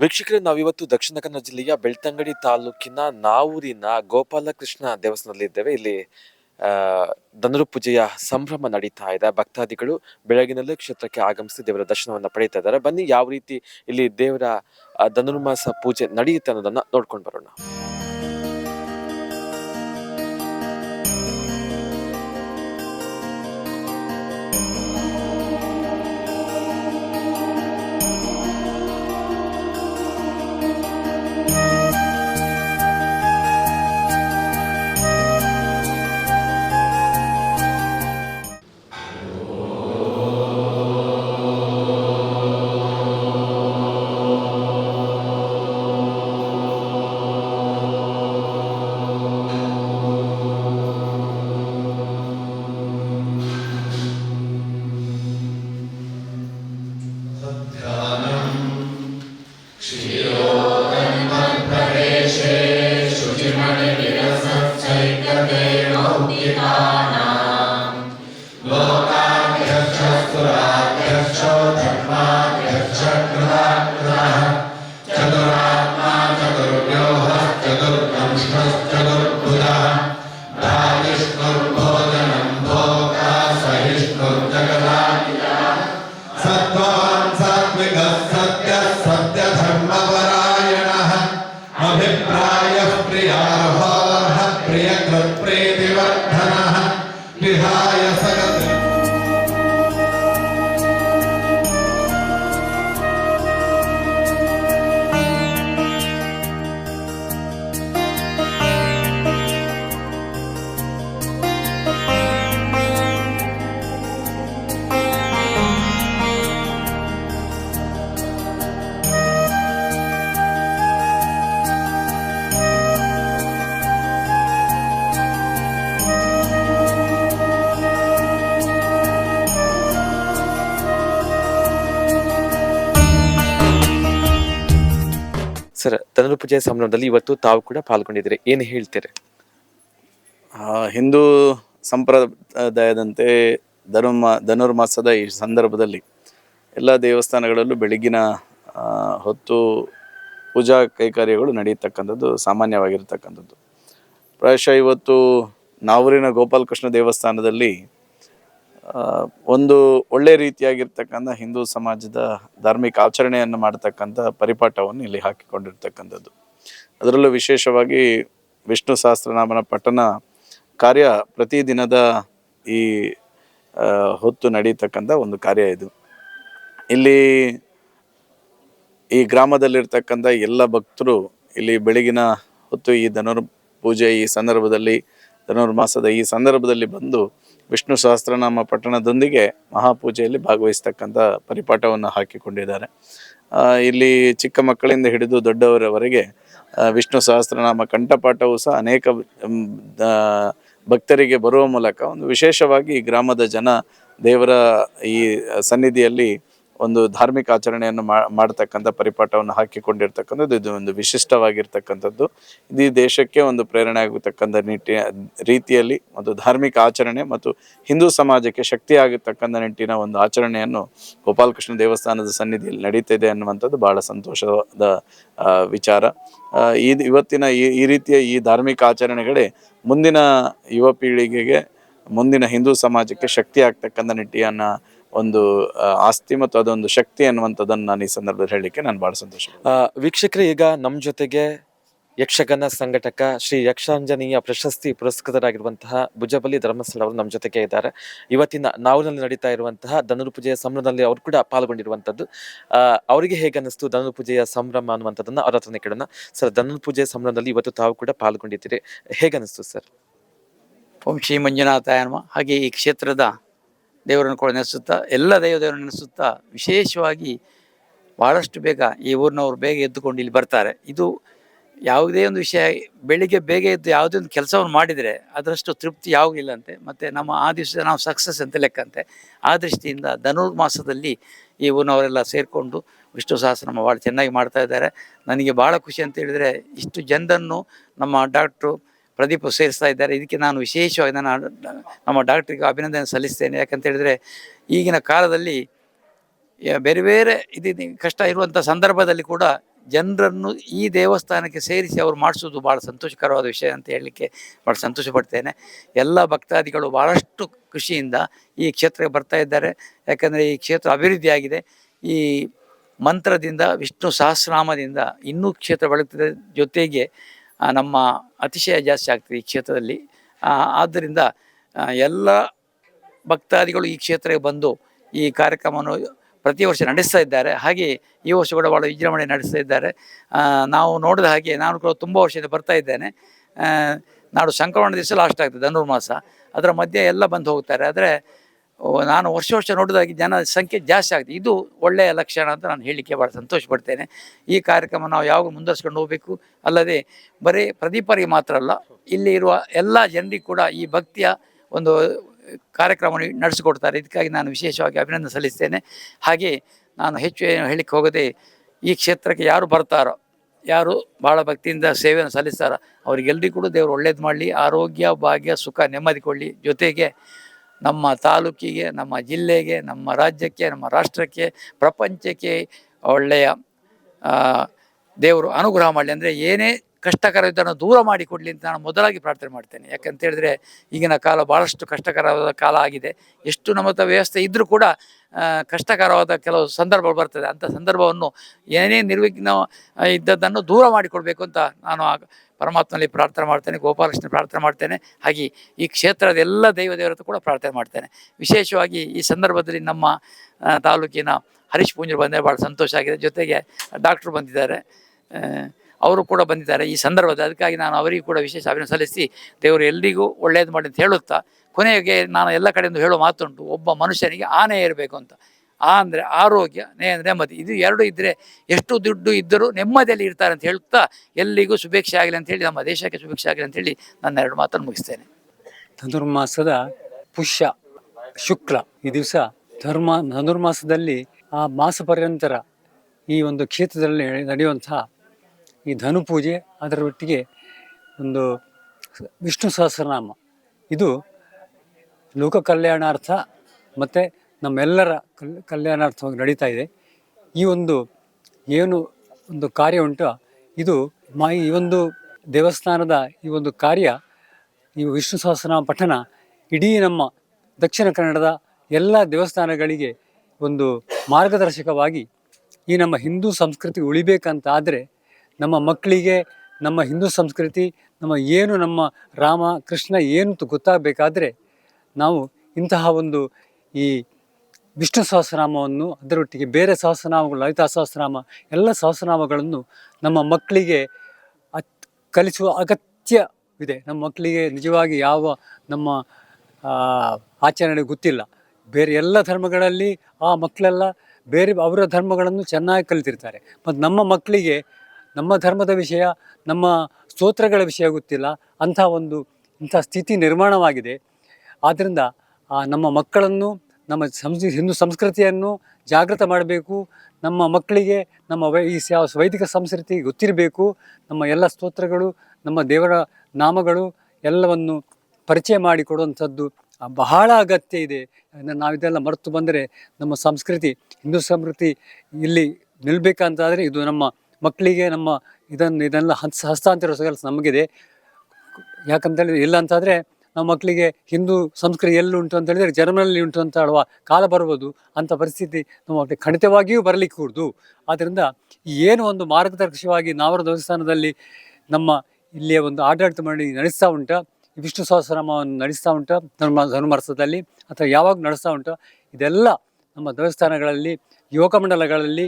ವೀಕ್ಷಕರೇ, ನಾವಿವತ್ತು ದಕ್ಷಿಣ ಕನ್ನಡ ಜಿಲ್ಲೆಯ ಬೆಳ್ತಂಗಡಿ ತಾಲೂಕಿನ ನಾವೂರಿನ ಗೋಪಾಲಕೃಷ್ಣ ದೇವಸ್ಥಾನದಲ್ಲಿ ಇದ್ದೇವೆ. ಇಲ್ಲಿ ಧನುರ್ಪೂಜೆಯ ಧನುರು ಪೂಜೆಯ ಸಂಭ್ರಮ ನಡೀತಾ ಇದೆ. ಭಕ್ತಾದಿಗಳು ಬೆಳಗಿನಲ್ಲೇ ಕ್ಷೇತ್ರಕ್ಕೆ ಆಗಮಿಸಿ ದೇವರ ದರ್ಶನವನ್ನು ಪಡೀತಾ ಇದ್ದಾರೆ. ಬನ್ನಿ, ಯಾವ ರೀತಿ ಇಲ್ಲಿ ದೇವರ ಧನುರ್ಮಾಸ ಪೂಜೆ ನಡೆಯುತ್ತೆ ಅನ್ನೋದನ್ನು ನೋಡ್ಕೊಂಡು ಬರೋಣ. পিতা ಸರ್ ಧನುರು ಪೂಜೆ ಸಂಭ್ರಮದಲ್ಲಿ ಇವತ್ತು ತಾವು ಕೂಡ ಪಾಲ್ಗೊಂಡಿದ್ದೀರಿ. ಏನು ಹೇಳ್ತೀರಿ? ಹಿಂದೂ ಸಂಪ್ರದಾಯದಂತೆ ಧನುರ್ಮ, ಧನುರ್ಮಾಸದ ಈ ಸಂದರ್ಭದಲ್ಲಿ ಎಲ್ಲ ದೇವಸ್ಥಾನಗಳಲ್ಲೂ ಬೆಳಗಿನ ಹೊತ್ತು ಪೂಜಾ ಕೈಕಾರ್ಯಗಳು ನಡೆಯತಕ್ಕಂಥದ್ದು ಸಾಮಾನ್ಯವಾಗಿರ್ತಕ್ಕಂಥದ್ದು. ಪ್ರಾಯಶಃ ಇವತ್ತು ನಾವೂರಿನ ಗೋಪಾಲಕೃಷ್ಣ ದೇವಸ್ಥಾನದಲ್ಲಿ ಒಂದು ಒಳ್ಳೆ ರೀತಿಯಾಗಿರ್ತಕ್ಕಂಥ ಹಿಂದೂ ಸಮಾಜದ ಧಾರ್ಮಿಕ ಆಚರಣೆಯನ್ನು ಮಾಡತಕ್ಕಂಥ ಪರಿಪಾಠವನ್ನು ಇಲ್ಲಿ ಹಾಕಿಕೊಂಡಿರ್ತಕ್ಕಂಥದ್ದು. ಅದರಲ್ಲೂ ವಿಶೇಷವಾಗಿ ವಿಷ್ಣು ಸಹಸ್ರನಾಮನ ಪಠನ ಕಾರ್ಯ ಪ್ರತಿದಿನದ ಈ ಹೊತ್ತು ನಡೀತಕ್ಕಂಥ ಒಂದು ಕಾರ್ಯ ಇದು. ಇಲ್ಲಿ ಈ ಗ್ರಾಮದಲ್ಲಿರ್ತಕ್ಕಂಥ ಎಲ್ಲ ಭಕ್ತರು ಇಲ್ಲಿ ಬೆಳಗಿನ ಹೊತ್ತು ಈ ಧನುರ್ ಪೂಜೆ ಈ ಸಂದರ್ಭದಲ್ಲಿ, ಧನುರ್ಮಾಸದ ಈ ಸಂದರ್ಭದಲ್ಲಿ ಬಂದು ವಿಷ್ಣು ಸಹಸ್ರನಾಮ ಪಠಣದೊಂದಿಗೆ ಮಹಾಪೂಜೆಯಲ್ಲಿ ಭಾಗವಹಿಸ್ತಕ್ಕಂಥ ಪರಿಪಾಠವನ್ನು ಹಾಕಿಕೊಂಡಿದ್ದಾರೆ. ಇಲ್ಲಿ ಚಿಕ್ಕ ಮಕ್ಕಳಿಂದ ಹಿಡಿದು ದೊಡ್ಡವರವರೆಗೆ ವಿಷ್ಣು ಸಹಸ್ರನಾಮ ಕಂಠಪಾಠವು ಸಹ ಅನೇಕ ಭಕ್ತರಿಗೆ ಬರುವ ಮೂಲಕ ಒಂದು ವಿಶೇಷವಾಗಿ ಗ್ರಾಮದ ಜನ ದೇವರ ಈ ಸನ್ನಿಧಿಯಲ್ಲಿ ಒಂದು ಧಾರ್ಮಿಕ ಆಚರಣೆಯನ್ನು ಮಾಡ್ತಕ್ಕಂಥ ಪರಿಪಾಠವನ್ನು ಹಾಕಿಕೊಂಡಿರ್ತಕ್ಕಂಥದ್ದು, ಇದು ಒಂದು ವಿಶಿಷ್ಟವಾಗಿರ್ತಕ್ಕಂಥದ್ದು. ಇದು ಈ ದೇಶಕ್ಕೆ ಒಂದು ಪ್ರೇರಣೆ ಆಗತಕ್ಕಂಥ ನಿಟ್ಟಿನ ರೀತಿಯಲ್ಲಿ ಒಂದು ಧಾರ್ಮಿಕ ಆಚರಣೆ ಮತ್ತು ಹಿಂದೂ ಸಮಾಜಕ್ಕೆ ಶಕ್ತಿ ಆಗತಕ್ಕಂಥ ನಿಟ್ಟಿನ ಒಂದು ಆಚರಣೆಯನ್ನು ಗೋಪಾಲಕೃಷ್ಣ ದೇವಸ್ಥಾನದ ಸನ್ನಿಧಿಯಲ್ಲಿ ನಡೀತಿದೆ ಅನ್ನುವಂಥದ್ದು ಬಹಳ ಸಂತೋಷದ ವಿಚಾರ. ಈ ಇವತ್ತಿನ ಈ ಈ ರೀತಿಯ ಈ ಧಾರ್ಮಿಕ ಆಚರಣೆಗಳೇ ಮುಂದಿನ ಯುವ ಪೀಳಿಗೆಗೆ, ಮುಂದಿನ ಹಿಂದೂ ಸಮಾಜಕ್ಕೆ ಶಕ್ತಿ ಆಗ್ತಕ್ಕಂಥ ನಿಟ್ಟಿನ ಒಂದು ಆಸ್ತಿ ಮತ್ತು ಅದೊಂದು ಶಕ್ತಿ ಅನ್ನುವಂಥದ್ದನ್ನು ನಾನು ಈ ಸಂದರ್ಭದಲ್ಲಿ ಹೇಳಲಿಕ್ಕೆ ನಾನು ಬಹಳ ಸಂತೋಷ ವೀಕ್ಷಕರೇ ಈಗ ನಮ್ಮ ಜೊತೆಗೆ ಯಕ್ಷಗಾನ ಸಂಘಟಕ ಶ್ರೀ ಯಕ್ಷಾಂಜನೀಯ ಪ್ರಶಸ್ತಿ ಪುರಸ್ಕೃತರಾಗಿರುವಂತಹ ಭುಜಬಲಿ ಧರ್ಮಸ್ಥಳ ಅವರು ನಮ್ಮ ಜೊತೆಗೆ ಇದ್ದಾರೆ. ಇವತ್ತಿನ ನಾವಿನಲ್ಲಿ ನಡೀತಾ ಇರುವಂತಹ ಧನುರು ಪೂಜೆಯ ಸಂಭ್ರಮದಲ್ಲಿ ಅವರು ಕೂಡ ಪಾಲ್ಗೊಂಡಿರುವಂಥದ್ದು. ಅವರಿಗೆ ಹೇಗೆ ಅನ್ನಿಸ್ತು ಧನುರು ಪೂಜೆಯ ಸಂಭ್ರಮ ಅನ್ನುವಂಥದ್ದನ್ನು ಅವರ ಹತ್ರನೇ ಕೇಳೋಣ. ಸರ್ ಧನುರ್ ಪೂಜೆಯ ಸಂಭ್ರಮದಲ್ಲಿ ಇವತ್ತು ತಾವು ಕೂಡ ಪಾಲ್ಗೊಂಡಿದ್ದೀರಿ. ಹೇಗೆ ಅನ್ನಿಸ್ತು ಸರ್? ಓಂ ಶ್ರೀ ಮಂಜುನಾಥ ನಮ. ಹಾಗೆ ಈ ಕ್ಷೇತ್ರದ ದೇವರನ್ನು ಕೂಡ ನೆನೆಸುತ್ತಾ, ಎಲ್ಲ ದೈವ ದೇವರನ್ನು ನೆನೆಸುತ್ತಾ ವಿಶೇಷವಾಗಿ ಭಾಳಷ್ಟು ಬೇಗ ಈ ಊರಿನವರು ಬೇಗ ಎದ್ದುಕೊಂಡು ಇಲ್ಲಿ ಬರ್ತಾರೆ. ಇದು ಯಾವುದೇ ಒಂದು ವಿಷಯ, ಬೆಳಿಗ್ಗೆ ಬೇಗ ಎದ್ದು ಯಾವುದೇ ಒಂದು ಕೆಲಸವನ್ನು ಮಾಡಿದರೆ ಅದರಷ್ಟು ತೃಪ್ತಿ ಯಾವಾಗೂ ಇಲ್ಲಂತೆ. ಮತ್ತು ನಮ್ಮ ಆ ದಿವಸ ನಾವು ಸಕ್ಸಸ್ ಅಂತ ಲೆಕ್ಕಂತೆ. ಆ ದೃಷ್ಟಿಯಿಂದ ಧನುರ್ಮಾಸದಲ್ಲಿ ಈ ಊರಿನವರೆಲ್ಲ ಸೇರಿಕೊಂಡು ವಿಷ್ಣು ಸಹಸ್ರನಾಮ ಭಾಳ ಚೆನ್ನಾಗಿ ಮಾಡ್ತಾ ಇದ್ದಾರೆ. ನನಗೆ ಭಾಳ ಖುಷಿ ಅಂತ ಹೇಳಿದರೆ ಇಷ್ಟು ಜನರನ್ನು ನಮ್ಮ ಡಾಕ್ಟ್ರು ಪ್ರದೀಪ್ ಸೇರಿಸ್ತಾ ಇದ್ದಾರೆ. ಇದಕ್ಕೆ ನಾನು ವಿಶೇಷವಾಗಿ ನಾನು ನಮ್ಮ ಡಾಕ್ಟ್ರಿಗೆ ಅಭಿನಂದನೆ ಸಲ್ಲಿಸ್ತೇನೆ. ಯಾಕಂತ ಹೇಳಿದರೆ ಈಗಿನ ಕಾಲದಲ್ಲಿ ಬೇರೆ ಬೇರೆ ಇದು ಕಷ್ಟ ಇರುವಂಥ ಸಂದರ್ಭದಲ್ಲಿ ಕೂಡ ಜನರನ್ನು ಈ ದೇವಸ್ಥಾನಕ್ಕೆ ಸೇರಿಸಿ ಅವರು ಮಾಡಿಸೋದು ಭಾಳ ಸಂತೋಷಕರವಾದ ವಿಷಯ ಅಂತ ಹೇಳಲಿಕ್ಕೆ ಭಾಳ ಸಂತೋಷ ಪಡ್ತೇನೆ ಎಲ್ಲ ಭಕ್ತಾದಿಗಳು ಭಾಳಷ್ಟು ಖುಷಿಯಿಂದ ಈ ಕ್ಷೇತ್ರಕ್ಕೆ ಬರ್ತಾ ಇದ್ದಾರೆ. ಯಾಕಂದರೆ ಈ ಕ್ಷೇತ್ರ ಅಭಿವೃದ್ಧಿಯಾಗಿದೆ ಈ ಮಂತ್ರದಿಂದ, ವಿಷ್ಣು ಸಹಸ್ರನಾಮದಿಂದ ಇನ್ನೂ ಕ್ಷೇತ್ರ ಬೆಳಗ್ತದೆ. ಜೊತೆಗೆ ನಮ್ಮ ಅತಿಶಯ ಜಾಸ್ತಿ ಆಗ್ತದೆ ಈ ಕ್ಷೇತ್ರದಲ್ಲಿ. ಆದ್ದರಿಂದ ಎಲ್ಲ ಭಕ್ತಾದಿಗಳು ಈ ಕ್ಷೇತ್ರಕ್ಕೆ ಬಂದು ಈ ಕಾರ್ಯಕ್ರಮವನ್ನು ಪ್ರತಿ ವರ್ಷ ನಡೆಸ್ತಾ ಇದ್ದಾರೆ. ಹಾಗೆ ಈ ವರ್ಷ ಕೂಡ ಭಾಳ ವಿಜೃಂಭಣೆ ನಡೆಸ್ತಾ ಇದ್ದಾರೆ. ನಾವು ನೋಡಿದ ಹಾಗೆ ನಾನು ಕೂಡ ತುಂಬ ವರ್ಷದಿಂದ ಬರ್ತಾ ಇದ್ದೇನೆ. ನಾಡು ಸಂಕ್ರಮಣ ದಿವಸ ಲಾಸ್ಟ್ ಆಗ್ತದೆ, ಧನುರ್ಮಾಸ. ಅದರ ಮಧ್ಯೆ ಎಲ್ಲ ಬಂದು ಹೋಗ್ತಾರೆ. ಆದರೆ ನಾನು ವರ್ಷ ವರ್ಷ ನೋಡೋದಾಗಿ ಜನ ಸಂಖ್ಯೆ ಜಾಸ್ತಿ ಆಗುತ್ತೆ. ಇದು ಒಳ್ಳೆಯ ಲಕ್ಷಣ ಅಂತ ನಾನು ಹೇಳಲಿಕ್ಕೆ ಭಾಳ ಸಂತೋಷ ಪಡ್ತೇನೆ ಈ ಕಾರ್ಯಕ್ರಮ ನಾವು ಯಾವಾಗ ಮುಂದುವರ್ಸ್ಕೊಂಡು ಹೋಗಬೇಕು. ಅಲ್ಲದೆ ಬರೀ ಪ್ರದೀಪರಿಗೆ ಮಾತ್ರ ಅಲ್ಲ, ಇಲ್ಲಿ ಇರುವ ಎಲ್ಲ ಜನರಿಗೂ ಕೂಡ ಈ ಭಕ್ತಿಯ ಒಂದು ಕಾರ್ಯಕ್ರಮವನ್ನು ನಡೆಸಿಕೊಡ್ತಾರೆ. ಇದಕ್ಕಾಗಿ ನಾನು ವಿಶೇಷವಾಗಿ ಅಭಿನಂದನೆ ಸಲ್ಲಿಸ್ತೇನೆ. ಹಾಗೆ ನಾನು ಹೆಚ್ಚು ಏನು ಹೇಳಲಿಕ್ಕೆ ಹೋಗದೆ ಈ ಕ್ಷೇತ್ರಕ್ಕೆ ಯಾರು ಬರ್ತಾರೋ, ಯಾರು ಭಾಳ ಭಕ್ತಿಯಿಂದ ಸೇವೆಯನ್ನು ಸಲ್ಲಿಸ್ತಾರೋ ಅವರಿಗೆಲ್ಲರಿಗೂ ಕೂಡ ದೇವರು ಒಳ್ಳೇದು ಮಾಡಲಿ, ಆರೋಗ್ಯ, ಭಾಗ್ಯ, ಸುಖ ನೆಮ್ಮದಿ ಕೊಡಲಿ. ಜೊತೆಗೆ ನಮ್ಮ ತಾಲೂಕಿಗೆ, ನಮ್ಮ ಜಿಲ್ಲೆಗೆ, ನಮ್ಮ ರಾಜ್ಯಕ್ಕೆ, ನಮ್ಮ ರಾಷ್ಟ್ರಕ್ಕೆ, ಪ್ರಪಂಚಕ್ಕೆ ಒಳ್ಳೆಯ ದೇವರು ಅನುಗ್ರಹ ಮಾಡಲಿ. ಅಂದರೆ ಏನೇ ಕಷ್ಟಕರ ಇದನ್ನು ದೂರ ಮಾಡಿಕೊಡಲಿ ಅಂತ ನಾನು ಮೊದಲಾಗಿ ಪ್ರಾರ್ಥನೆ ಮಾಡ್ತೇನೆ. ಯಾಕಂತ ಹೇಳಿದ್ರೆ ಈಗಿನ ಕಾಲ ಭಾಳಷ್ಟು ಕಷ್ಟಕರವಾದ ಕಾಲ ಆಗಿದೆ. ಎಷ್ಟು ನಮ್ಮ ವ್ಯವಸ್ಥೆ ಇದ್ದರೂ ಕೂಡ ಕಷ್ಟಕರವಾದ ಕೆಲವು ಸಂದರ್ಭಗಳು ಬರ್ತದೆ. ಅಂಥ ಸಂದರ್ಭವನ್ನು ಏನೇ ನಿರ್ವಿಘ್ನ ಇದ್ದದ್ದನ್ನು ದೂರ ಮಾಡಿಕೊಡ್ಬೇಕು ಅಂತ ನಾನು ಪರಮಾತ್ಮನಲ್ಲಿ ಪ್ರಾರ್ಥನೆ ಮಾಡ್ತೇನೆ, ಗೋಪಾಲಕೃಷ್ಣ ಪ್ರಾರ್ಥನೆ ಮಾಡ್ತೇನೆ, ಹಾಗೆ ಈ ಕ್ಷೇತ್ರದ ಎಲ್ಲ ದೈವ ದೇವರತ್ತು ಕೂಡ ಪ್ರಾರ್ಥನೆ ಮಾಡ್ತೇನೆ. ವಿಶೇಷವಾಗಿ ಈ ಸಂದರ್ಭದಲ್ಲಿ ನಮ್ಮ ತಾಲೂಕಿನ ಹರೀಶ್ ಪೂಂಜರು ಬಂದರೆ ಭಾಳ ಸಂತೋಷ ಆಗಿದೆ. ಜೊತೆಗೆ ಡಾಕ್ಟ್ರು ಬಂದಿದ್ದಾರೆ. ಅವರು ಕೂಡ ಬಂದಿದ್ದಾರೆ ಈ ಸಂದರ್ಭದಲ್ಲಿ. ಅದಕ್ಕಾಗಿ ನಾನು ಅವರಿಗೂ ಕೂಡ ವಿಶೇಷ ಅಭಿನಂದನೆ ಸಲ್ಲಿಸಿ ದೇವರು ಎಲ್ಲಿಗೂ ಒಳ್ಳೆಯದು ಮಾಡಿ ಅಂತ ಹೇಳುತ್ತಾ, ಕೊನೆಗೆ ನಾನು ಎಲ್ಲ ಕಡೆಯಿಂದ ಹೇಳೋ ಮಾತುಂಟು, ಒಬ್ಬ ಮನುಷ್ಯನಿಗೆ ಆನೆ ಇರಬೇಕು ಅಂತ. ಆ ಅಂದರೆ ಆರೋಗ್ಯ ನೇ ನೆಮ್ಮದಿ. ಇದು ಎರಡು ಇದ್ದರೆ ಎಷ್ಟು ದುಡ್ಡು ಇದ್ದರೂ ನೆಮ್ಮದಿಯಲ್ಲಿ ಇರ್ತಾರೆ ಅಂತ ಹೇಳ್ತಾ ಎಲ್ಲಿಗೂ ಶುಭೇಕ್ಷೆ ಆಗಲಿ ಅಂತ ಹೇಳಿ, ನಮ್ಮ ದೇಶಕ್ಕೆ ಶುಭೇಚ್ಛೆ ಆಗಲಿ ಅಂತ ಹೇಳಿ ನನ್ನ ಎರಡು ಮಾತನ್ನು ಮುಗಿಸ್ತೇನೆ. ಧನುರ್ಮಾಸದ ಪುಷ್ಯ, ಶುಕ್ಲ ಈ ದಿವಸ ಧರ್ಮ, ಧನುರ್ಮಾಸದಲ್ಲಿ ಆ ಮಾಸ ಪರ್ಯಂತರ ಈ ಒಂದು ಕ್ಷೇತ್ರದಲ್ಲಿ ನಡೆಯುವಂತಹ ಈ ಧನು ಪೂಜೆ ಅದರ ಒಟ್ಟಿಗೆ ಒಂದು ವಿಷ್ಣು ಸಹಸ್ರನಾಮ. ಇದು ಲೋಕ ಕಲ್ಯಾಣಾರ್ಥ ಮತ್ತು ನಮ್ಮೆಲ್ಲರ ಕಲ್, ಕಲ್ಯಾಣಾರ್ಥವಾಗಿ ನಡೀತಾ ಇದೆ. ಈ ಒಂದು ಏನು ಒಂದು ಕಾರ್ಯ ಉಂಟು, ಇದು ಮಾ, ಈ ಒಂದು ದೇವಸ್ಥಾನದ ಈ ಒಂದು ಕಾರ್ಯ, ಈ ವಿಷ್ಣು ಸಹಸ್ರನಾಮ ಪಠಣ ಇಡೀ ನಮ್ಮ ದಕ್ಷಿಣ ಕನ್ನಡದ ಎಲ್ಲ ದೇವಸ್ಥಾನಗಳಿಗೆ ಒಂದು ಮಾರ್ಗದರ್ಶಕವಾಗಿ ಈ ನಮ್ಮ ಹಿಂದೂ ಸಂಸ್ಕೃತಿ ಉಳಿಬೇಕಂತ ಆದರೆ ನಮ್ಮ ಮಕ್ಕಳಿಗೆ, ನಮ್ಮ ಹಿಂದೂ ಸಂಸ್ಕೃತಿ, ನಮ್ಮ ಏನು ನಮ್ಮ ರಾಮ, ಕೃಷ್ಣ, ಏನು ಗೊತ್ತಾಗಬೇಕಾದ್ರೆ ನಾವು ಇಂತಹ ಒಂದು ಈ ವಿಷ್ಣು ಸಹಸ್ರನಾಮವನ್ನು ಅದರೊಟ್ಟಿಗೆ ಬೇರೆ ಸಹಸ್ರನಾಮಗಳು, ಲಲಿತಾ ಸಹಸ್ರನಾಮ, ಎಲ್ಲ ಸಹಸ್ರನಾಮಗಳನ್ನು ನಮ್ಮ ಮಕ್ಕಳಿಗೆ ಅತ್, ಕಲಿಸುವ ಅಗತ್ಯವಿದೆ. ನಮ್ಮ ಮಕ್ಕಳಿಗೆ ನಿಜವಾಗಿ ಯಾವ ನಮ್ಮ ಆಚರಣೆ ಗೊತ್ತಿಲ್ಲ. ಬೇರೆ ಎಲ್ಲ ಧರ್ಮಗಳಲ್ಲಿ ಆ ಮಕ್ಕಳೆಲ್ಲ ಬೇರೆ ಅವರ ಧರ್ಮಗಳನ್ನು ಚೆನ್ನಾಗಿ ಕಲಿತಿರ್ತಾರೆ. ಮತ್ತು ನಮ್ಮ ಮಕ್ಕಳಿಗೆ ನಮ್ಮ ಧರ್ಮದ ವಿಷಯ, ನಮ್ಮ ಸ್ತೋತ್ರಗಳ ವಿಷಯ ಗೊತ್ತಿಲ್ಲ. ಅಂಥ ಒಂದು, ಇಂಥ ಸ್ಥಿತಿ ನಿರ್ಮಾಣವಾಗಿದೆ. ಆದ್ದರಿಂದ ನಮ್ಮ ಮಕ್ಕಳನ್ನು ನಮ್ಮ ಸಂಸ್, ಹಿಂದೂ ಸಂಸ್ಕೃತಿಯನ್ನು ಜಾಗೃತ ಮಾಡಬೇಕು. ನಮ್ಮ ಮಕ್ಕಳಿಗೆ, ನಮ್ಮ ವೈ, ಈ ವೈದಿಕ ಸಂಸ್ಕೃತಿ ಗೊತ್ತಿರಬೇಕು. ನಮ್ಮ ಎಲ್ಲ ಸ್ತೋತ್ರಗಳು, ನಮ್ಮ ದೇವರ ನಾಮಗಳು ಎಲ್ಲವನ್ನು ಪರಿಚಯ ಮಾಡಿಕೊಡುವಂಥದ್ದು ಬಹಳ ಅಗತ್ಯ ಇದೆ. ನಾವು ನಾವಿದೆಲ್ಲ ಮರೆತು ಬಂದರೆ ನಮ್ಮ ಸಂಸ್ಕೃತಿ, ಹಿಂದೂ ಸಂಸ್ಕೃತಿ ಇಲ್ಲಿ ನಿಲ್ಲಬೇಕಂತಾದರೆ ಇದು ನಮ್ಮ ಮಕ್ಕಳಿಗೆ, ನಮ್ಮ ಇದನ್ನು, ಇದನ್ನೆಲ್ಲ ಹಸ್ ಕೆಲಸ ನಮಗಿದೆ. ಯಾಕಂತೇಳಿದ್ರೆ ಇಲ್ಲ ಅಂತಾದರೆ ನಮ್ಮ ಮಕ್ಕಳಿಗೆ ಹಿಂದೂ ಸಂಸ್ಕೃತಿ ಎಲ್ಲಿ ಉಂಟು ಅಂತ ಹೇಳಿದರೆ ಜರ್ಮನಲ್ಲಿ ಉಂಟು ಅಂತ ಹೇಳುವ ಕಾಲ ಬರ್ಬೋದು ಅಂಥ ಪರಿಸ್ಥಿತಿ ನಮ್ಮ ಮಕ್ಕಳಿಗೆ ಖಂಡಿತವಾಗಿಯೂ ಬರಲಿಕ್ಕೆ ಕೂಡದು. ಆದ್ದರಿಂದ ಏನು ಒಂದು ಮಾರ್ಗದರ್ಶಕವಾಗಿ ನಾವರ ದೇವಸ್ಥಾನದಲ್ಲಿ ನಮ್ಮ ಇಲ್ಲಿಯ ಒಂದು ಆಡಳಿತ ಮಂಡಳಿ ನಡೆಸ್ತಾ ಉಂಟ, ವಿಷ್ಣು ಸಹಸ್ರನಾಮವನ್ನು ನಡೆಸ್ತಾ ಉಂಟ, ಧರ್ಮ ಧನುರ್ಮಾಸದಲ್ಲಿ ಅಥವಾ ಯಾವಾಗ ನಡೆಸ್ತಾ ಉಂಟ, ಇದೆಲ್ಲ ನಮ್ಮ ದೇವಸ್ಥಾನಗಳಲ್ಲಿ ಯುವಕ ಮಂಡಲಗಳಲ್ಲಿ,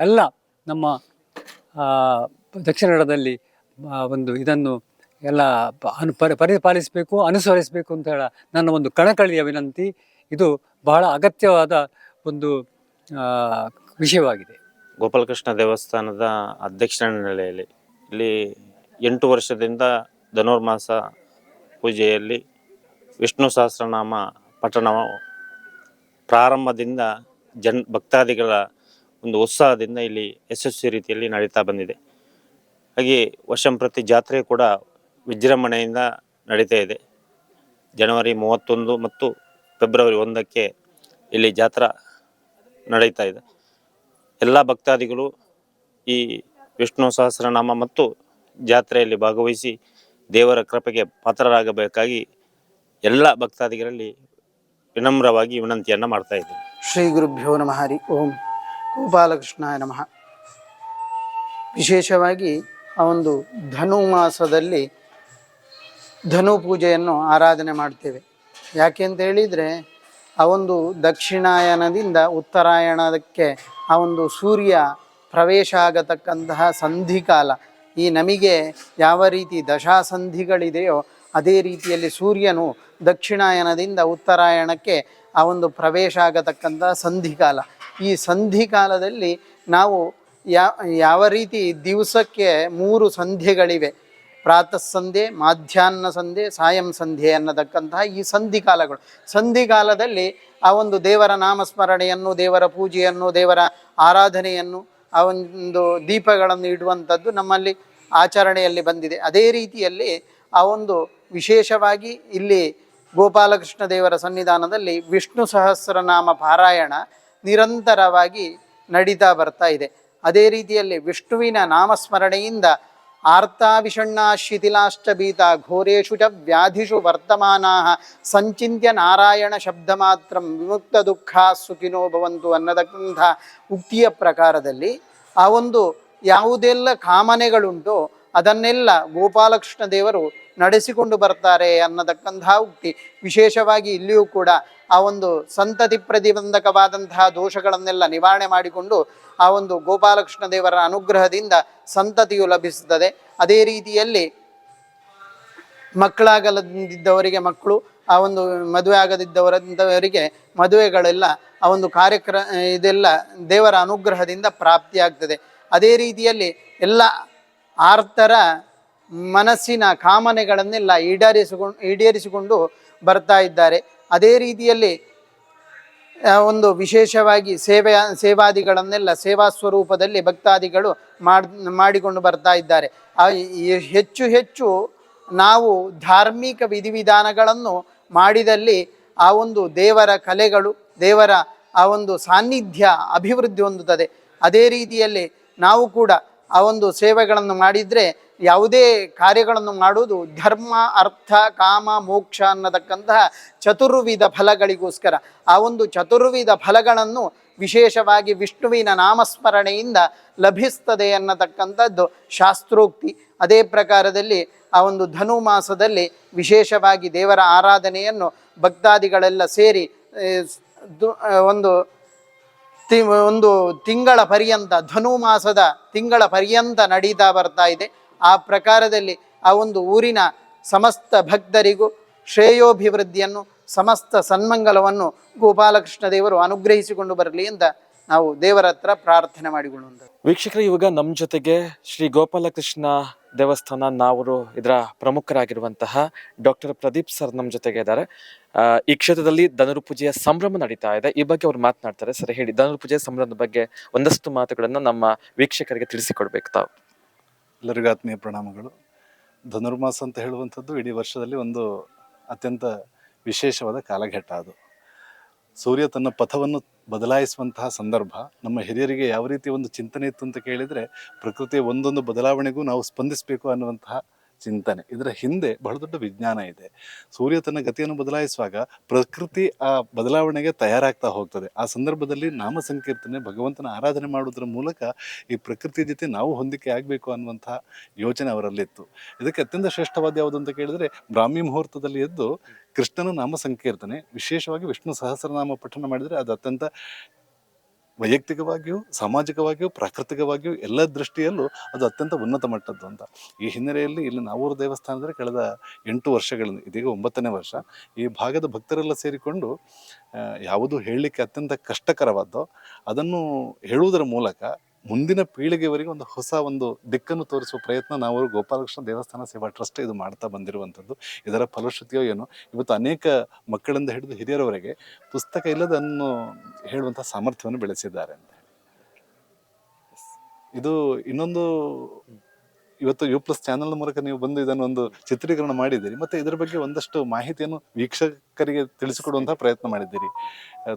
ಎಲ್ಲ ನಮ್ಮ ದಕ್ಷಿಣ ಕನ್ನಡದಲ್ಲಿ ಒಂದು ಇದನ್ನು ಎಲ್ಲ ಅನು ಪರಿ ಪರಿಪಾಲಿಸಬೇಕು, ಅನುಸರಿಸಬೇಕು ಅಂತ ಹೇಳ ನನ್ನ ಒಂದು ಕಣಕಳಿಯ ವಿನಂತಿ. ಇದು ಬಹಳ ಅಗತ್ಯವಾದ ಒಂದು ವಿಷಯವಾಗಿದೆ. ಗೋಪಾಲಕೃಷ್ಣ ದೇವಸ್ಥಾನದ ಅಧ್ಯಕ್ಷರ ನೆಲೆಯಲ್ಲಿ ಇಲ್ಲಿ ಎಂಟು ವರ್ಷದಿಂದ ಧನುರ್ಮಾಸ ಪೂಜೆಯಲ್ಲಿ ವಿಷ್ಣು ಸಹಸ್ರನಾಮ ಪಠಣ ಪ್ರಾರಂಭದಿಂದ ಜನ್, ಭಕ್ತಾದಿಗಳ ಒಂದು ಉತ್ಸಾಹದಿಂದ ಇಲ್ಲಿ ಯಶಸ್ವಿ ರೀತಿಯಲ್ಲಿ ನಡೀತಾ ಬಂದಿದೆ. ಹಾಗೆ ವರ್ಷಂಪ್ರತಿ ಜಾತ್ರೆ ಕೂಡ ವಿಜೃಂಭಣೆಯಿಂದ ನಡೀತಾ ಇದೆ. ಜನವರಿ ಮೂವತ್ತೊಂದು ಮತ್ತು ಫೆಬ್ರವರಿ ಒಂದಕ್ಕೆ ಇಲ್ಲಿ ಜಾತ್ರಾ ನಡೀತಾ ಇದೆ. ಎಲ್ಲ ಭಕ್ತಾದಿಗಳು ಈ ವಿಷ್ಣು ಸಹಸ್ರನಾಮ ಮತ್ತು ಜಾತ್ರೆಯಲ್ಲಿ ಭಾಗವಹಿಸಿ ದೇವರ ಕೃಪೆಗೆ ಪಾತ್ರರಾಗಬೇಕಾಗಿ ಎಲ್ಲ ಭಕ್ತಾದಿಗಳಲ್ಲಿ ವಿನಮ್ರವಾಗಿ ವಿನಂತಿಯನ್ನು ಮಾಡ್ತಾ ಇದ್ದೀನಿ. ಶ್ರೀ ಗುರುಭ್ಯೋ ನಮಃ ಹರಿ ಓಂ. ಗೋಪಾಲಕೃಷ್ಣಾಯ ನಮಃ. ವಿಶೇಷವಾಗಿ ಆ ಒಂದು ಧನು ಮಾಸದಲ್ಲಿ ಧನು ಪೂಜೆಯನ್ನು ಆರಾಧನೆ ಮಾಡ್ತೇವೆ. ಯಾಕೆ ಅಂತ ಹೇಳಿದರೆ, ಆ ಒಂದು ದಕ್ಷಿಣಾಯನದಿಂದ ಉತ್ತರಾಯಣಕ್ಕೆ ಆ ಒಂದು ಸೂರ್ಯ ಪ್ರವೇಶ ಆಗತಕ್ಕಂತಹ ಸಂಧಿಕಾಲ, ಈ ನಮಗೆ ಯಾವ ರೀತಿ ದಶಾಸಂಧಿಗಳಿದೆಯೋ ಅದೇ ರೀತಿಯಲ್ಲಿ ಸೂರ್ಯನು ದಕ್ಷಿಣಾಯನದಿಂದ ಉತ್ತರಾಯಣಕ್ಕೆ ಆ ಒಂದು ಪ್ರವೇಶ ಆಗತಕ್ಕಂತಹ ಸಂಧಿಕಾಲ. ಈ ಸಂಧಿಕಾಲದಲ್ಲಿ ನಾವು ಯಾ, ಯಾವ ರೀತಿ ದಿವಸಕ್ಕೆ ಮೂರು ಸಂಧ್ಯೆಗಳಿವೆ ಪ್ರಾತಃ ಸಂಧೆ ಮಾಧ್ಯಾಹ್ನ ಸಂಧೆ, ಸಾಯಂ ಸಂಧ್ಯೆ ಅನ್ನತಕ್ಕಂತಹ ಈ ಸಂಧಿಕಾಲಗಳು ಸಂಧಿಕಾಲದಲ್ಲಿ ಆ ಒಂದು ದೇವರ ನಾಮಸ್ಮರಣೆಯನ್ನು, ದೇವರ ಪೂಜೆಯನ್ನು, ದೇವರ ಆರಾಧನೆಯನ್ನು, ಆ ಒಂದು ದೀಪಗಳನ್ನು ಇಡುವಂಥದ್ದು ನಮ್ಮಲ್ಲಿ ಆಚರಣೆಯಲ್ಲಿ ಬಂದಿದೆ. ಅದೇ ರೀತಿಯಲ್ಲಿ ಆ ಒಂದು ವಿಶೇಷವಾಗಿ ಇಲ್ಲಿ ಗೋಪಾಲಕೃಷ್ಣ ದೇವರ ಸನ್ನಿಧಾನದಲ್ಲಿ ವಿಷ್ಣು ಸಹಸ್ರನಾಮ ಪಾರಾಯಣ ನಿರಂತರವಾಗಿ ನಡೀತಾ ಬರ್ತಾ ಇದೆ. ಅದೇ ರೀತಿಯಲ್ಲಿ ವಿಷ್ಣುವಿನ ನಾಮಸ್ಮರಣೆಯಿಂದ ಆರ್ತಾವಿಷಣ್ಣ ಶಿಥಿಲಾಷ್ಟಭೀತ ಘೋರೇಶು ಚ ವ್ಯಾಧಿಷು ವರ್ತಮಾನಾ ಸಂಚಿಂತ್ಯ ನಾರಾಯಣ ಶಬ್ದ ಮಾತ್ರ ವಿಮುಕ್ತ ದುಃಖ ಸುಖಿನೋ ಭವಂತು ಅನ್ನತಕ್ಕಂಥ ಉಕ್ತಿಯ ಪ್ರಕಾರದಲ್ಲಿ ಆ ಒಂದು ಯಾವುದೆಲ್ಲ ಕಾಮನೆಗಳುಂಟೋ ಅದನ್ನೆಲ್ಲ ಗೋಪಾಲಕೃಷ್ಣ ದೇವರು ನಡೆಸಿಕೊಂಡು ಬರ್ತಾರೆ ಅನ್ನತಕ್ಕಂತಹ ಉಕ್ತಿ. ವಿಶೇಷವಾಗಿ ಇಲ್ಲಿಯೂ ಕೂಡ ಆ ಒಂದು ಸಂತತಿ ಪ್ರತಿಬಂಧಕವಾದಂತಹ ದೋಷಗಳನ್ನೆಲ್ಲ ನಿವಾರಣೆ ಮಾಡಿಕೊಂಡು ಆ ಒಂದು ಗೋಪಾಲಕೃಷ್ಣ ದೇವರ ಅನುಗ್ರಹದಿಂದ ಸಂತತಿಯು ಲಭಿಸುತ್ತದೆ. ಅದೇ ರೀತಿಯಲ್ಲಿ ಮಕ್ಕಳಾಗಲದಿದ್ದವರಿಗೆ ಮಕ್ಕಳು, ಆ ಒಂದು ಮದುವೆ ಆಗದಿದ್ದವರಂಥವರಿಗೆ ಮದುವೆಗಳೆಲ್ಲ ಆ ಒಂದು ಕಾರ್ಯಕ್ರ, ಇದೆಲ್ಲ ದೇವರ ಅನುಗ್ರಹದಿಂದ ಪ್ರಾಪ್ತಿಯಾಗ್ತದೆ. ಅದೇ ರೀತಿಯಲ್ಲಿ ಎಲ್ಲ ಆರ್ತರ ಮನಸ್ಸಿನ ಕಾಮನೆಗಳನ್ನೆಲ್ಲ ಈಡೇರಿಸಿಕೊಂಡು ಈಡೇರಿಸಿಕೊಂಡು ಬರ್ತಾ ಇದ್ದಾರೆ. ಅದೇ ರೀತಿಯಲ್ಲಿ ಒಂದು ವಿಶೇಷವಾಗಿ ಸೇವೆ ಸೇವಾದಿಗಳನ್ನೆಲ್ಲ ಸೇವಾ ಸ್ವರೂಪದಲ್ಲಿ ಭಕ್ತಾದಿಗಳು ಮಾಡಿ, ಮಾಡಿಕೊಂಡು ಬರ್ತಾ ಇದ್ದಾರೆ. ಹೆಚ್ಚು ಹೆಚ್ಚು ನಾವು ಧಾರ್ಮಿಕ ವಿಧಿವಿಧಾನಗಳನ್ನು ಮಾಡಿದಲ್ಲಿ ಆ ಒಂದು ದೇವರ ಕಲೆಗಳು, ದೇವರ ಆ ಒಂದು ಸಾನ್ನಿಧ್ಯ ಅಭಿವೃದ್ಧಿ ಹೊಂದುತ್ತದೆ. ಅದೇ ರೀತಿಯಲ್ಲಿ ನಾವು ಕೂಡ ಆ ಒಂದು ಸೇವೆಗಳನ್ನು ಮಾಡಿದರೆ ಯಾವುದೇ ಕಾರ್ಯಗಳನ್ನು ಮಾಡುವುದು ಧರ್ಮ, ಅರ್ಥ, ಕಾಮ, ಮೋಕ್ಷ ಅನ್ನತಕ್ಕಂತಹ ಚತುರ್ವಿಧ ಫಲಗಳಿಗೋಸ್ಕರ. ಆ ಒಂದು ಚತುರ್ವಿಧ ಫಲಗಳನ್ನು ವಿಶೇಷವಾಗಿ ವಿಷ್ಣುವಿನ ನಾಮಸ್ಮರಣೆಯಿಂದ ಲಭಿಸ್ತದೆ ಅನ್ನತಕ್ಕಂಥದ್ದು ಶಾಸ್ತ್ರೋಕ್ತಿ. ಅದೇ ಪ್ರಕಾರದಲ್ಲಿ ಆ ಒಂದು ಧನು ಮಾಸದಲ್ಲಿ ವಿಶೇಷವಾಗಿ ದೇವರ ಆರಾಧನೆಯನ್ನು ಭಕ್ತಾದಿಗಳೆಲ್ಲ ಸೇರಿ ಒಂದು ತಿ, ಒಂದು ತಿಂಗಳ ಪರ್ಯಂತ ಧನು ಮಾಸದ ತಿಂಗಳ ಪರ್ಯಂತ ನಡೀತಾ ಬರ್ತಾ ಇದೆ. ಆ ಪ್ರಕಾರದಲ್ಲಿ ಆ ಒಂದು ಊರಿನ ಸಮಸ್ತ ಭಕ್ತರಿಗೂ ಶ್ರೇಯೋಭಿವೃದ್ಧಿಯನ್ನು, ಸಮಸ್ತ ಸನ್ಮಂಗಲವನ್ನು ಗೋಪಾಲಕೃಷ್ಣ ದೇವರು ಅನುಗ್ರಹಿಸಿಕೊಂಡು ಬರಲಿ ಅಂತ ನಾವು ದೇವರ ಹತ್ರ ಪ್ರಾರ್ಥನೆ ಮಾಡಿಕೊಳ್ಳುವಂಥದ್ದು. ವೀಕ್ಷಕರು, ಇವಾಗ ನಮ್ಮ ಜೊತೆಗೆ ಶ್ರೀ ಗೋಪಾಲಕೃಷ್ಣ ದೇವಸ್ಥಾನ ನಾವರು ಇದರ ಪ್ರಮುಖರಾಗಿರುವಂತಹ ಡಾಕ್ಟರ್ ಪ್ರದೀಪ್ ಸರ್ ನಮ್ಮ ಜೊತೆಗೆ ಇದ್ದಾರೆ. ಈ ಕ್ಷೇತ್ರದಲ್ಲಿ ಧನುರು ಪೂಜೆಯ ಸಂಭ್ರಮ ನಡೀತಾ ಇದೆ. ಈ ಬಗ್ಗೆ ಅವ್ರು ಮಾತನಾಡ್ತಾರೆ. ಸರ್, ಹೇಳಿ, ಧನುರು ಪೂಜೆಯ ಸಂಭ್ರಮದ ಬಗ್ಗೆ ಒಂದಷ್ಟು ಮಾತುಗಳನ್ನು ನಮ್ಮ ವೀಕ್ಷಕರಿಗೆ ತಿಳಿಸಿಕೊಡ್ಬೇಕು ತಾವು. ಎಲ್ಲರಿಗೂ ಆತ್ಮೀಯ ಪ್ರಣಾಮಗಳು. ಧನುರ್ಮಾಸ ಅಂತ ಹೇಳುವಂಥದ್ದು ಇಡೀ ವರ್ಷದಲ್ಲಿ ಒಂದು ಅತ್ಯಂತ ವಿಶೇಷವಾದ ಕಾಲಘಟ್ಟ ಅದು. ಸೂರ್ಯ ತನ್ನ ಪಥವನ್ನು ಬದಲಾಯಿಸುವಂತಹ ಸಂದರ್ಭ, ನಮ್ಮ ಹಿರಿಯರಿಗೆ ಯಾವ ರೀತಿ ಒಂದು ಚಿಂತನೆ ಇತ್ತು ಅಂತ ಕೇಳಿದರೆ, ಪ್ರಕೃತಿಯ ಒಂದೊಂದು ಬದಲಾವಣೆಗೂ ನಾವು ಸ್ಪಂದಿಸಬೇಕು ಅನ್ನುವಂತಹ ಚಿಂತನೆ. ಇದರ ಹಿಂದೆ ಬಹಳ ದೊಡ್ಡ ವಿಜ್ಞಾನ ಇದೆ. ಸೂರ್ಯ ತನ್ನ ಗತಿಯನ್ನು ಬದಲಾಯಿಸುವಾಗ ಪ್ರಕೃತಿ ಆ ಬದಲಾವಣೆಗೆ ತಯಾರಾಗ್ತಾ ಹೋಗ್ತದೆ. ಆ ಸಂದರ್ಭದಲ್ಲಿ ನಾಮ ಸಂಕೀರ್ತನೆ ಭಗವಂತನ ಆರಾಧನೆ ಮಾಡುವುದರ ಮೂಲಕ ಈ ಪ್ರಕೃತಿ ಜೊತೆ ನಾವು ಹೊಂದಿಕೆ ಆಗಬೇಕು ಅನ್ನುವಂತಹ ಯೋಚನೆ ಅವರಲ್ಲಿತ್ತು. ಇದಕ್ಕೆ ಅತ್ಯಂತ ಶ್ರೇಷ್ಠವಾದ ಯಾವುದು ಅಂತ ಕೇಳಿದ್ರೆ ಬ್ರಾಹ್ಮಿ ಮುಹೂರ್ತದಲ್ಲಿ ಎದ್ದು ಕೃಷ್ಣನ ನಾಮ ಸಂಕೀರ್ತನೆ ವಿಶೇಷವಾಗಿ ವಿಷ್ಣು ಸಹಸ್ರನಾಮ ಪಠಣ ಮಾಡಿದರೆ ಅದು ಅತ್ಯಂತ ವೈಯಕ್ತಿಕವಾಗಿಯೂ, ಸಾಮಾಜಿಕವಾಗಿಯೂ, ಪ್ರಾಕೃತಿಕವಾಗಿಯೂ ಎಲ್ಲ ದೃಷ್ಟಿಯಲ್ಲೂ ಅದು ಅತ್ಯಂತ ಉನ್ನತ ಮಟ್ಟದ್ದು ಅಂತ. ಈ ಹಿನ್ನೆಲೆಯಲ್ಲಿ ಇಲ್ಲಿ ನಾವೂರು ದೇವಸ್ಥಾನದಲ್ಲಿ ಕಳೆದ ಎಂಟು ವರ್ಷಗಳಿಂದ, ಇದೀಗ ಒಂಬತ್ತನೇ ವರ್ಷ, ಈ ಭಾಗದ ಭಕ್ತರೆಲ್ಲ ಸೇರಿಕೊಂಡು ಯಾವುದು ಹೇಳಲಿಕ್ಕೆ ಅತ್ಯಂತ ಕಷ್ಟಕರವಾದ್ದೋ, ಅದನ್ನು ಹೇಳುವುದರ ಮೂಲಕ ಮುಂದಿನ ಪೀಳಿಗೆವರೆಗೆ ಒಂದು ಹೊಸ ಒಂದು ದಿಕ್ಕನ್ನು ತೋರಿಸುವ ಪ್ರಯತ್ನ ನಾವು ಗೋಪಾಲಕೃಷ್ಣ ದೇವಸ್ಥಾನ ಸೇವಾ ಟ್ರಸ್ಟ್ ಇದು ಮಾಡ್ತಾ ಬಂದಿರುವಂಥದ್ದು. ಇದರ ಫಲಶ್ರುತಿಯೋ ಏನೋ. ಇವತ್ತು ಅನೇಕ ಮಕ್ಕಳಿಂದ ಹಿಡಿದು ಹಿರಿಯರವರೆಗೆ ಪುಸ್ತಕ ಇಲ್ಲದನ್ನು ಹೇಳುವಂಥ ಸಾಮರ್ಥ್ಯವನ್ನು ಬೆಳೆಸಿದ್ದಾರೆ ಅಂತ ಇದು ಇನ್ನೊಂದು ಇವತ್ತು ಯು ಪ್ಲಸ್ ಚಾನೆಲ್ ಮೂಲಕ ನೀವು ಬಂದು ಇದನ್ನು ಒಂದು ಚಿತ್ರೀಕರಣ ಮಾಡಿದ್ದೀರಿ. ಮತ್ತೆ ಇದರ ಬಗ್ಗೆ ಒಂದಷ್ಟು ಮಾಹಿತಿಯನ್ನು ವೀಕ್ಷಕರಿಗೆ ತಿಳಿಸಿಕೊಡುವಂತಹ ಪ್ರಯತ್ನ ಮಾಡಿದ್ದೀರಿ.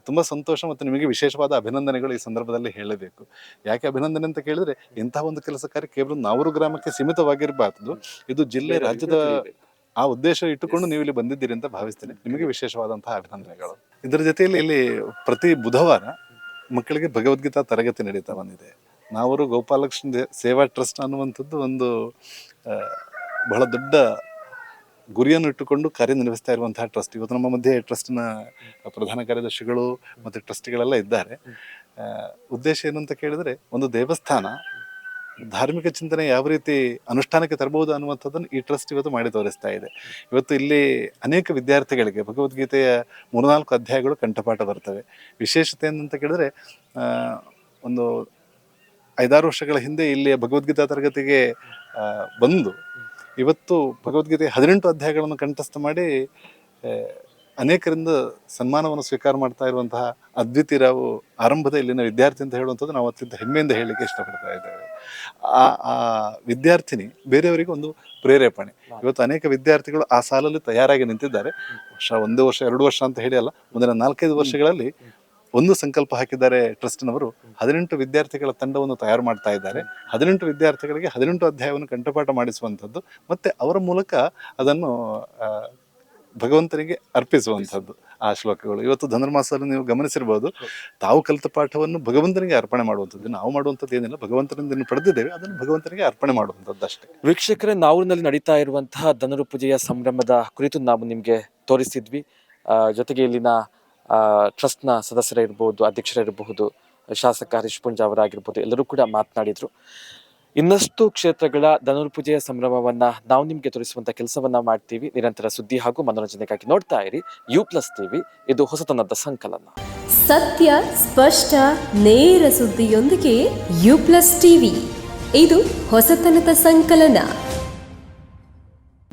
ತುಂಬಾ ಸಂತೋಷ ಮತ್ತು ನಿಮಗೆ ವಿಶೇಷವಾದ ಅಭಿನಂದನೆಗಳು ಈ ಸಂದರ್ಭದಲ್ಲಿ ಹೇಳಬೇಕು. ಯಾಕೆ ಅಭಿನಂದನೆ ಅಂತ ಕೇಳಿದ್ರೆ ಇಂತಹ ಒಂದು ಕೆಲಸ ಕಾರ್ಯ ಕೇವಲ ನಾವೂರು ಗ್ರಾಮಕ್ಕೆ ಸೀಮಿತವಾಗಿರಬಾರ್ದು. ಇದು ಜಿಲ್ಲೆ ರಾಜ್ಯದ ಆ ಉದ್ದೇಶ ಇಟ್ಟುಕೊಂಡು ನೀವು ಇಲ್ಲಿ ಬಂದಿದ್ದೀರಿ ಅಂತ ಭಾವಿಸ್ತೇನೆ. ನಿಮಗೆ ವಿಶೇಷವಾದಂತಹ ಅಭಿನಂದನೆಗಳು. ಇದರ ಜೊತೆಯಲ್ಲಿ ಇಲ್ಲಿ ಪ್ರತಿ ಬುಧವಾರ ಮಕ್ಕಳಿಗೆ ಭಗವದ್ಗೀತಾ ತರಗತಿ ನಡೀತಾ ಬಂದಿದೆ. ನಾವರು ಗೋಪಾಲಕೃಷ್ಣ ದೇ- ಸೇವಾ ಟ್ರಸ್ಟ್ ಅನ್ನುವಂಥದ್ದು ಒಂದು ಬಹಳ ದೊಡ್ಡ ಗುರಿಯನ್ನು ಇಟ್ಟುಕೊಂಡು ಕಾರ್ಯನಿರ್ವಹಿಸ್ತಾ ಇರುವಂತಹ ಟ್ರಸ್ಟ್. ಇವತ್ತು ನಮ್ಮ ಮಧ್ಯೆ ಟ್ರಸ್ಟ್ನ ಪ್ರಧಾನ ಕಾರ್ಯದರ್ಶಿಗಳು ಮತ್ತು ಟ್ರಸ್ಟಿಗಳೆಲ್ಲ ಇದ್ದಾರೆ. ಉದ್ದೇಶ ಏನು ಅಂತ ಕೇಳಿದ್ರೆ ಒಂದು ದೇವಸ್ಥಾನ ಧಾರ್ಮಿಕ ಚಿಂತನೆ ಯಾವ ರೀತಿ ಅನುಷ್ಠಾನಕ್ಕೆ ತರಬಹುದು ಅನ್ನುವಂಥದ್ದನ್ನು ಈ ಟ್ರಸ್ಟ್ ಇವತ್ತು ಮಾಡಿ ತೋರಿಸ್ತಾ ಇದೆ. ಇವತ್ತು ಇಲ್ಲಿ ಅನೇಕ ವಿದ್ಯಾರ್ಥಿಗಳಿಗೆ ಭಗವದ್ಗೀತೆಯ ಮೂರ್ನಾಲ್ಕು ಅಧ್ಯಾಯಗಳು ಕಂಠಪಾಠ ಬರ್ತವೆ. ವಿಶೇಷತೆ ಏನಂತ ಕೇಳಿದ್ರೆ ಒಂದು ಐದಾರು ವರ್ಷಗಳ ಹಿಂದೆ ಇಲ್ಲಿ ಭಗವದ್ಗೀತಾ ತರಗತಿಗೆ ಬಂದು ಇವತ್ತು ಭಗವದ್ಗೀತೆ ಹದಿನೆಂಟು ಅಧ್ಯಾಯಗಳನ್ನು ಕಂಠಸ್ಥ ಮಾಡಿ ಅನೇಕರಿಂದ ಸನ್ಮಾನವನ್ನು ಸ್ವೀಕಾರ ಮಾಡ್ತಾ ಇರುವಂತಹ ಅದ್ವಿತಿ ರಾವು ಆರಂಭದ ಇಲ್ಲಿನ ವಿದ್ಯಾರ್ಥಿ ಅಂತ ಹೇಳುವಂಥದ್ದು ನಾವು ಅತ್ಯಂತ ಹೆಮ್ಮೆಯಿಂದ ಹೇಳಲಿಕ್ಕೆ ಇಷ್ಟಪಡ್ತಾ ಇದ್ದೇವೆ. ಆ ಆ ವಿದ್ಯಾರ್ಥಿನಿ ಬೇರೆಯವರಿಗೆ ಒಂದು ಪ್ರೇರೇಪಣೆ. ಇವತ್ತು ಅನೇಕ ವಿದ್ಯಾರ್ಥಿಗಳು ಆ ಸಾಲಲ್ಲಿ ತಯಾರಾಗಿ ನಿಂತಿದ್ದಾರೆ. ವರ್ಷ ಒಂದು ವರ್ಷ, ಎರಡು ವರ್ಷ ಅಂತ ಹೇಳಿ ಅಲ್ಲ ಮುಂದಿನ ನಾಲ್ಕೈದು ವರ್ಷಗಳಲ್ಲಿ ಒಂದು ಸಂಕಲ್ಪ ಹಾಕಿದ್ದಾರೆ ಟ್ರಸ್ಟ್ನವರು. ಹದಿನೆಂಟು ವಿದ್ಯಾರ್ಥಿಗಳ ತಂಡವನ್ನು ತಯಾರು ಮಾಡ್ತಾ ಇದ್ದಾರೆ. ಹದಿನೆಂಟು ವಿದ್ಯಾರ್ಥಿಗಳಿಗೆ ಹದಿನೆಂಟು ಅಧ್ಯಾಯವನ್ನು ಕಂಠಪಾಠ ಮಾಡಿಸುವಂಥದ್ದು ಮತ್ತೆ ಅವರ ಮೂಲಕ ಅದನ್ನು ಭಗವಂತನಿಗೆ ಅರ್ಪಿಸುವಂಥದ್ದು ಆ ಶ್ಲೋಕಗಳು. ಇವತ್ತು ಧನುರ್ಮಾಸದಲ್ಲಿ ನೀವು ಗಮನಿಸಿರ್ಬೋದು. ತಾವು ಕಲಿತ ಪಾಠವನ್ನು ಭಗವಂತನಿಗೆ ಅರ್ಪಣೆ ಮಾಡುವಂಥದ್ದು. ನಾವು ಮಾಡುವಂಥದ್ದು ಏನಿಲ್ಲ. ಭಗವಂತನಿಂದ ಪಡೆದಿದ್ದೇವೆ. ಅದನ್ನು ಭಗವಂತನಿಗೆ ಅರ್ಪಣೆ ಮಾಡುವಂಥದ್ದು ಅಷ್ಟೇ. ವೀಕ್ಷಕರೇ ನಾವೂರಿನಲ್ಲಿ ನಡೀತಾ ಇರುವಂತಹ ಧನುರು ಪೂಜೆಯ ಸಂಭ್ರಮದ ಕುರಿತು ನಾವು ನಿಮಗೆ ತೋರಿಸಿದ್ವಿ. ಜೊತೆಗೆ ಇಲ್ಲಿನ ಟ್ರಸ್ಟ್ನ ಸದಸ್ಯರಿರ್ಬೋದು ಅಧ್ಯಕ್ಷರಿರಬಹುದು ಶಾಸಕ ಹರೀಶ್ ಪುಂಜ ಅವರಾಗಿರ್ಬೋದು, ಎಲ್ಲರೂ ಕೂಡ ಮಾತನಾಡಿದ್ರು. ಇನ್ನಷ್ಟು ಕ್ಷೇತ್ರಗಳ ಧನುರ್ಪೂಜೆಯ ಸಂಭ್ರಮವನ್ನ ನಾವು ನಿಮಗೆ ತೋರಿಸುವಂತ ಕೆಲಸವನ್ನ ಮಾಡ್ತೀವಿ. ನಿರಂತರ ಸುದ್ದಿ ಹಾಗೂ ಮನೋರಂಜನೆಗಾಗಿ ನೋಡ್ತಾ ಇರಿ ಯು ಪ್ಲಸ್ ಟಿವಿ. ಇದು ಹೊಸತನದ ಸಂಕಲನ. ಸತ್ಯ, ಸ್ಪಷ್ಟ, ನೇರ ಸುದ್ದಿಯೊಂದಿಗೆ ಯು ಪ್ಲಸ್ ಟಿವಿ. ಇದು ಹೊಸತನದ ಸಂಕಲನ.